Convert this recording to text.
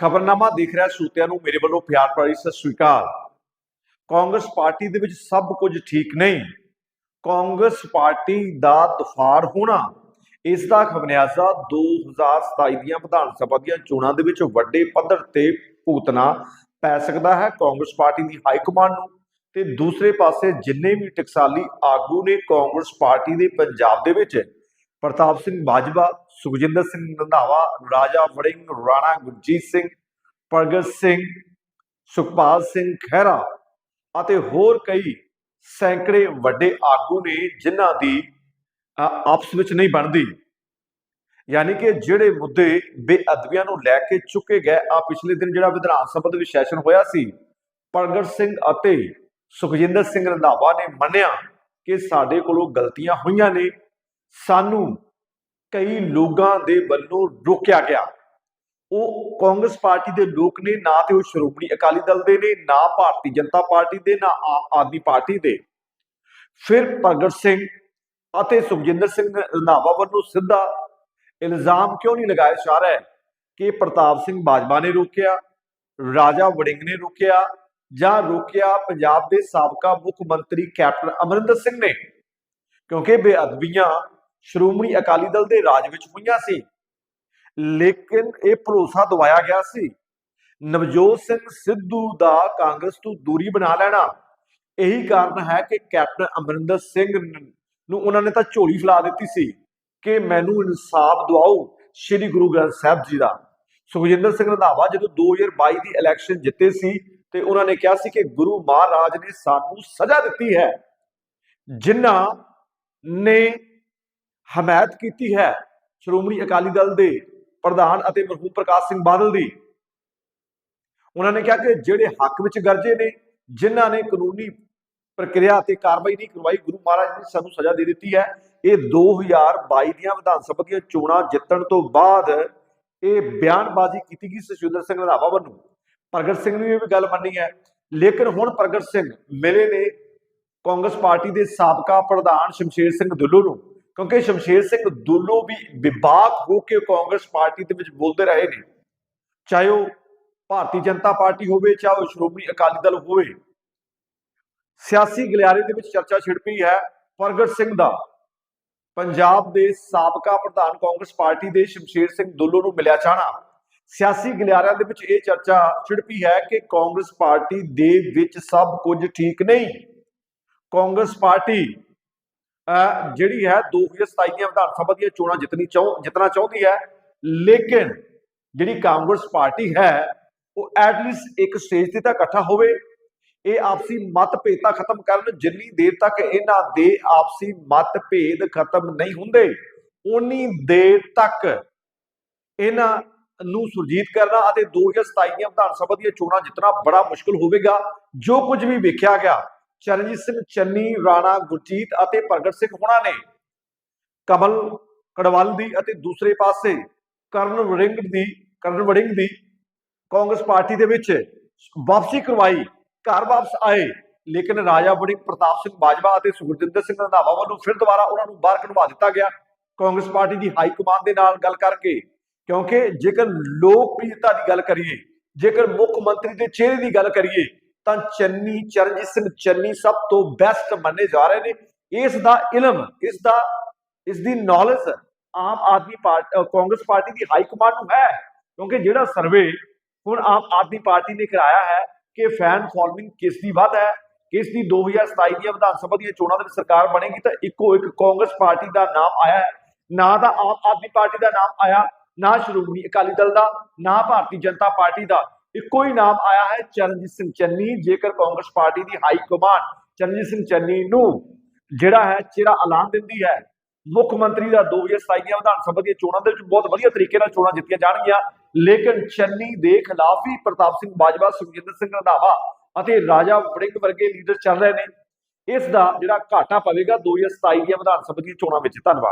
ਖਬਰਨਾਮਾ ਦੇਖ ਰਿਹਾ ਸਰੋਤਿਆਂ ਨੂੰ, ਮੇਰੇ ਵੱਲੋਂ ਪਿਆਰ ਭਰੀ ਸਤਿ ਸ੍ਰੀ ਅਕਾਲ। ਕਾਂਗਰਸ ਪਾਰਟੀ ਦੇ ਵਿੱਚ ਸਭ ਕੁਝ ਠੀਕ ਨਹੀਂ। ਕਾਂਗਰਸ ਪਾਰਟੀ ਦਾ ਦਫਾੜ ਹੋਣਾ, ਇਸ ਦਾ ਖਮਿਆਜ਼ਾ 2027 ਦੀਆਂ ਵਿਧਾਨ ਸਭਾ ਦੀਆਂ ਚੋਣਾਂ ਦੇ ਵਿੱਚ ਵੱਡੇ ਪੱਧਰ ਤੇ ਭੁਗਤਣਾ ਪੈ ਸਕਦਾ ਹੈ ਕਾਂਗਰਸ ਪਾਰਟੀ ਦੀ ਹਾਈ ਕਮਾਂਡ ਨੂੰ। ਤੇ ਦੂਸਰੇ ਪਾਸੇ ਜਿੰਨੇ ਵੀ ਟਕਸਾਲੀ ਆਗੂ ਨੇ ਕਾਂਗਰਸ ਪਾਰਟੀ ਦੇ ਪੰਜਾਬ ਦੇ ਵਿੱਚ ਪ੍ਰਤਾਪ ਸਿੰਘ ਬਾਜਵਾ, ਸੁਖਜਿੰਦਰ ਸਿੰਘ ਰੰਧਾਵਾ ਰਾਜਾ ਵੜਿੰਗ, ਰਾਣਾ ਗੁਰਜੀਤ ਸਿੰਘ, ਪ੍ਰਗਟ ਸਿੰਘ, ਸੁਖਪਾਲ ਸਿੰਘ ਖਹਿਰਾ ਅਤੇ ਹੋਰ ਕਈ ਸੈਂਕੜੇ ਵੱਡੇ ਆਗੂ ਨੇ ਜਿਨ੍ਹਾਂ ਦੀ ਆਪਸ ਵਿੱਚ ਨਹੀਂ ਬਣਦੀ। ਯਾਨੀ ਕਿ ਜਿਹੜੇ ਮੁੱਦੇ ਬੇਅਦਬੀਆਂ ਨੂੰ ਲੈ ਕੇ ਚੁੱਕੇ ਗਏ ਆ ਪਿਛਲੇ ਦਿਨ ਜਿਹੜਾ ਵਿਧਾਨ ਸਭਾ ਦੇ ਵਿੱਚ ਸੈਸ਼ਨ ਹੋਇਆ ਸੀ, ਪ੍ਰਗਟ ਸਿੰਘ ਅਤੇ ਸੁਖਜਿੰਦਰ ਸਿੰਘ ਰੰਧਾਵਾ ਨੇ ਮੰਨਿਆ ਕਿ ਸਾਡੇ ਕੋਲੋਂ ਗਲਤੀਆਂ ਹੋਈਆਂ ਨੇ। ਸਾਨੂੰ ਕਈ ਲੋਕਾਂ ਦੇ ਵੱਲੋਂ ਰੋਕਿਆ ਗਿਆ। ਉਹ ਕਾਂਗਰਸ ਪਾਰਟੀ ਦੇ ਲੋਕ ਨੇ, ਨਾ ਤੇ ਉਹ ਸ਼੍ਰੋਮਣੀ ਅਕਾਲੀ ਦਲ ਦੇ ਨੇ, ਨਾ ਭਾਰਤੀ ਜਨਤਾ ਪਾਰਟੀ ਦੇ, ਨਾ ਆਦਮੀ ਪਾਰਟੀ ਦੇ। ਫਿਰ ਪ੍ਰਗਟ ਸਿੰਘ ਅਤੇ ਸੁਖਜਿੰਦਰ ਸਿੰਘ ਰੰਧਾਵਾ ਵੱਲੋਂ ਸਿੱਧਾ ਇਲਜ਼ਾਮ ਕਿਉਂ ਨਹੀਂ ਲਗਾਇਆ ਜਾ ਰਿਹਾ ਹੈ ਕਿ ਪ੍ਰਤਾਪ ਸਿੰਘ ਬਾਜਵਾ ਨੇ ਰੋਕਿਆ, ਰਾਜਾ ਵੜਿੰਗ ਨੇ ਰੋਕਿਆ ਜਾਂ ਰੋਕਿਆ ਪੰਜਾਬ ਦੇ ਸਾਬਕਾ ਮੁੱਖ ਮੰਤਰੀ ਕੈਪਟਨ ਅਮਰਿੰਦਰ ਸਿੰਘ ਨੇ। ਕਿਉਂਕਿ ਬੇਅਦਬੀਆਂ ਸ਼੍ਰੋਮਣੀ ਅਕਾਲੀ ਦਲ ਦੇ ਰਾਜ ਵਿੱਚ ਹੋਈਆਂ ਸੀ। ਲੇਕਿਨ ਇਹ ਭਰੋਸਾ ਦਵਾਇਆ ਗਿਆ ਸੀ, ਨਵਜੋਤ ਸਿੰਘ ਸਿੱਧੂ ਦਾ ਕਾਂਗਰਸ ਤੋਂ ਦੂਰੀ ਬਣਾ ਲੈਣਾ। ਇਹੀ ਕਾਰਨ ਹੈ ਕਿ ਕੈਪਟਨ ਅਮਰਿੰਦਰ ਸਿੰਘ ਨੂੰ ਉਹਨਾਂ ਨੇ ਤਾਂ ਝੋਲੀ ਫੈਲਾ ਦਿੱਤੀ ਸੀ ਕਿ ਮੈਨੂੰ ਇਨਸਾਫ ਦਿਵਾਓ ਸ੍ਰੀ ਗੁਰੂ ਗ੍ਰੰਥ ਸਾਹਿਬ ਜੀ ਦਾ। ਸੁਖਜਿੰਦਰ ਸਿੰਘ ਰੰਧਾਵਾ ਜਦੋਂ 2022 ਦੀ ਇਲੈਕਸ਼ਨ ਜਿੱਤੇ ਸੀ ਤੇ ਉਹਨਾਂ ਨੇ ਕਿਹਾ ਸੀ ਕਿ ਗੁਰੂ ਮਹਾਰਾਜ ਨੇ ਸਾਨੂੰ ਸਜ਼ਾ ਦਿੱਤੀ ਹੈ, ਜਿਨ੍ਹਾਂ ਨੇ ਹਮਾਇਤ ਕੀਤੀ ਹੈ ਸ਼੍ਰੋਮਣੀ ਅਕਾਲੀ ਦਲ ਦੇ ਪ੍ਰਧਾਨ ਅਤੇ ਮਰਹੂਮ ਪ੍ਰਕਾਸ਼ ਸਿੰਘ ਬਾਦਲ ਦੀ। ਉਹਨਾਂ ਨੇ ਕਿਹਾ ਕਿ ਜਿਹੜੇ ਹੱਕ ਵਿੱਚ ਗਰਜੇ ਨੇ, ਜਿਨ੍ਹਾਂ ਨੇ ਕਾਨੂੰਨੀ ਪ੍ਰਕਿਰਿਆ ਤੇ ਕਾਰਵਾਈ ਨਹੀਂ ਕਰਵਾਈ, ਗੁਰੂ ਮਹਾਰਾਜ ਨੇ ਸਾਨੂੰ ਸਜ਼ਾ ਦੇ ਦਿੱਤੀ ਹੈ। ਇਹ 2022 ਦੀਆਂ ਵਿਧਾਨ ਸਭਾ ਦੀਆਂ ਚੋਣਾਂ ਜਿੱਤਣ ਤੋਂ ਬਾਅਦ ਇਹ ਬਿਆਨਬਾਜ਼ੀ ਕੀਤੀ ਗਈ ਸੁਖਜਿੰਦਰ ਸਿੰਘ ਰੰਧਾਵਾ ਵੱਲੋਂ। ਪ੍ਰਗਟ ਸਿੰਘ ਨੇ ਇਹ ਵੀ ਗੱਲ ਮੰਨੀ ਹੈ। ਲੇਕਿਨ ਹੁਣ ਪ੍ਰਗਟ ਸਿੰਘ ਮਿਲੇ ਨੇ ਕਾਂਗਰਸ ਪਾਰਟੀ ਦੇ ਸਾਬਕਾ ਪ੍ਰਧਾਨ ਸ਼ਮਸ਼ੇਰ ਸਿੰਘ ਦੁੱਲੂ ਨੂੰ। ਕਿਉਂਕਿ ਸ਼ਮਸ਼ੇਰ ਸਿੰਘ ਦੁੱਲੋ ਵੀ ਵਿਵਾਕ ਹੋ ਕੇ ਕਾਂਗਰਸ ਪਾਰਟੀ ਦੇ ਵਿੱਚ ਬੋਲਦੇ ਰਹੇ ਨੇ। ਚਾਹੇ ਉਹ ਭਾਰਤੀ ਜਨਤਾ ਪਾਰਟੀ ਹੋਵੇ, ਚਾਹੇ ਉਹ ਸ਼੍ਰੋਮਣੀ ਅਕਾਲੀ ਦਲ ਹੋਵੇ। ਸਿਆਸੀ ਗਲਿਆਰੇ ਦੇ ਵਿੱਚ ਚਰਚਾ ਛਿੜ ਪਈ ਹੈ ਪ੍ਰਗਟ ਸਿੰਘ ਦਾ। ਪੰਜਾਬ ਦੇ ਸਾਬਕਾ ਪ੍ਰਧਾਨ ਕਾਂਗਰਸ ਪਾਰਟੀ ਦੇ ਸ਼ਮਸ਼ੇਰ ਸਿੰਘ ਦੁੱਲੋ ਨੂੰ ਮਿਲਿਆ ਚਾਹਣਾ। ਸਿਆਸੀ ਗਲਿਆਰਿਆਂ ਦੇ ਵਿੱਚ ਇਹ ਚਰਚਾ ਛਿੜ ਪਈ ਹੈ ਕਿ ਕਾਂਗਰਸ ਪਾਰਟੀ ਦੇ ਵਿੱਚ ਸਭ ਕੁਝ ਠੀਕ ਨਹੀਂ। ਕਾਂਗਰਸ ਪਾਰਟੀ ਜਿਹੜੀ ਹੈ 2027 ਦੀਆਂ ਵਿਧਾਨ ਸਭਾ ਦੀਆਂ ਚੋਣਾਂ ਜਿੱਤਣੀ ਚਾਹ ਜਿੱਤਣਾ ਚਾਹੁੰਦੀ ਹੈ। ਲੇਕਿਨ ਜਿਹੜੀ ਕਾਂਗਰਸ ਪਾਰਟੀ ਹੈ, ਉਹ ਐਟਲੀਸਟ ਇੱਕ ਸਟੇਜ ਤੇ ਤਾਂ ਇਕੱਠਾ ਹੋਵੇ। ਇਹ ਆਪਸੀ ਮਤਭੇਦਤਾ ਖਤਮ ਕਰਨ ਜਿੰਨੀ ਦੇਰ ਤੱਕ ਇਹਨਾਂ ਦੇ ਆਪਸੀ ਮਤਭੇਦ ਖਤਮ ਨਹੀਂ ਹੁੰਦੇ ਉਨੀ ਦੇਰ ਤੱਕ ਇਹਨਾਂ ਨੂੰ ਸੁਰਜੀਤ ਕਰਨਾ ਅਤੇ 2027 ਦੀਆਂ ਵਿਧਾਨ ਸਭਾ ਦੀਆਂ ਚੋਣਾਂ ਜਿੱਤਣਾ ਬੜਾ ਮੁਸ਼ਕਲ ਹੋਵੇਗਾ, ਜੋ ਕੁਝ ਵੀ ਵੇਖਿਆ ਗਿਆ ਚਰਨਜੀਤ ਸਿੰਘ ਚੰਨੀ, ਰਾਣਾ ਗੁਰਜੀਤ ਅਤੇ ਪ੍ਰਗਟ ਸਿੰਘ ਹੋਣਾ ਨੇ ਕਮਲ ਕੜਵਾਲ ਦੀ ਅਤੇ ਦੂਸਰੇ ਪਾਸੇ ਕਰਨ ਵੜਿੰਗ ਦੀ, ਕਰਨ ਵੜਿੰਗ ਦੀ ਕਾਂਗਰਸ ਪਾਰਟੀ ਦੇ ਵਿੱਚ ਵਾਪਸੀ ਕਰਵਾਈ, ਘਰ ਵਾਪਸ ਆਏ। ਲੇਕਿਨ ਰਾਜਾ ਵੜਿੰਗ ਪ੍ਰਤਾਪ ਸਿੰਘ ਬਾਜਵਾ ਅਤੇ ਸੁਖਜਿੰਦਰ ਸਿੰਘ ਰੰਧਾਵਾ ਵੱਲੋਂ ਫਿਰ ਦੁਬਾਰਾ ਉਹਨਾਂ ਨੂੰ ਬਾਹਰ ਕਢਵਾ ਦਿੱਤਾ ਗਿਆ। ਕਾਂਗਰਸ ਪਾਰਟੀ ਦੀ ਹਾਈ ਕਮਾਂਡ ਦੇ ਨਾਲ ਗੱਲ ਕਰਕੇ, ਕਿਉਂਕਿ ਜੇਕਰ ਲੋਕਪ੍ਰਿਯਤਾ ਦੀ ਗੱਲ ਕਰੀਏ, ਜੇਕਰ ਮੁੱਖ ਮੰਤਰੀ ਦੇ ਚਿਹਰੇ ਦੀ ਗੱਲ ਕਰੀਏ ਤਾਂ ਚੰਨੀ ਚਰਨਜੀਤ ਸਿੰਘ ਚੰਨੀ ਸਭ ਤੋਂ ਬੈਸਟ ਮੰਨੇ ਜਾ ਰਹੇ ਨੇ। ਇਸ ਦਾ ਇਲਮ ਇਸ ਦਾ ਇਸ ਦੀ knowledge Aam Aadmi party Congress party ਦੀ ਹਾਈ ਕਮਾਂਡ ਨੂੰ ਹੈ। ਕਿਉਂਕਿ ਜਿਹੜਾ ਸਰਵੇ ਹੁਣ ਆਮ ਆਦਮੀ ਪਾਰਟੀ ਨੇ ਕਰਾਇਆ ਹੈ ਕਿ ਫੈਨ ਫਾਲੋਇੰਗ ਕਿਸ ਦੀ ਵੱਧ ਹੈ, ਕਿਸ ਦੀ 2027 ਦੀਆਂ ਵਿਧਾਨ ਸਭਾ ਦੀਆਂ ਚੋਣਾਂ ਦੇ ਵਿੱਚ ਸਰਕਾਰ ਬਣੇਗੀ ਤਾਂ ਇੱਕੋ ਇੱਕ ਕਾਂਗਰਸ ਪਾਰਟੀ ਦਾ ਨਾਮ ਆਇਆ ਹੈ। ਨਾ ਤਾਂ ਆਮ ਆਦਮੀ ਪਾਰਟੀ ਦਾ ਨਾਮ ਆਇਆ, ਨਾ ਸ਼੍ਰੋਮਣੀ ਅਕਾਲੀ ਦਲ ਦਾ, ਨਾ ਭਾਰਤੀ ਜਨਤਾ ਪਾਰਟੀ ਦਾ। ਇੱਕੋ ਹੀ ਨਾਮ ਆਇਆ ਹੈ ਚਰਨਜੀਤ ਸਿੰਘ ਚੰਨੀ, ਜੇਕਰ ਕਾਂਗਰਸ ਪਾਰਟੀ ਦੀ ਹਾਈ ਕਮਾਂਡ ਚਰਨਜੀਤ ਸਿੰਘ ਚੰਨੀ ਨੂੰ ਜਿਹੜਾ ਹੈ ਚਿਹਰਾ ਐਲਾਨ ਦਿੰਦੀ ਹੈ, ਮੁੱਖ ਮੰਤਰੀ ਦਾ 2027 ਦੀਆਂ ਵਿਧਾਨ ਸਭਾ ਦੀਆਂ ਚੋਣਾਂ ਦੇ ਵਿੱਚ ਬਹੁਤ ਵਧੀਆ ਤਰੀਕੇ ਨਾਲ ਚੋਣਾਂ ਜਿੱਤੀਆਂ ਜਾਣਗੀਆਂ, ਲੇਕਿਨ ਚੰਨੀ ਦੇ ਖਿਲਾਫ ਵੀ ਪ੍ਰਤਾਪ ਸਿੰਘ ਬਾਜਵਾ, ਸੁਖਜਿੰਦਰ ਸਿੰਘ ਰੰਧਾਵਾ ਅਤੇ ਰਾਜਾ ਵੜਿੰਗ ਵਰਗੇ ਲੀਡਰ ਚੱਲ ਰਹੇ ਨੇ, ਇਸ ਦਾ ਜਿਹੜਾ ਘਾਟਾ ਪਵੇਗਾ 2027 ਦੀਆਂ ਵਿਧਾਨ ਸਭਾ ਦੀਆਂ ਚੋਣਾਂ ਵਿੱਚ। ਧੰਨਵਾਦ।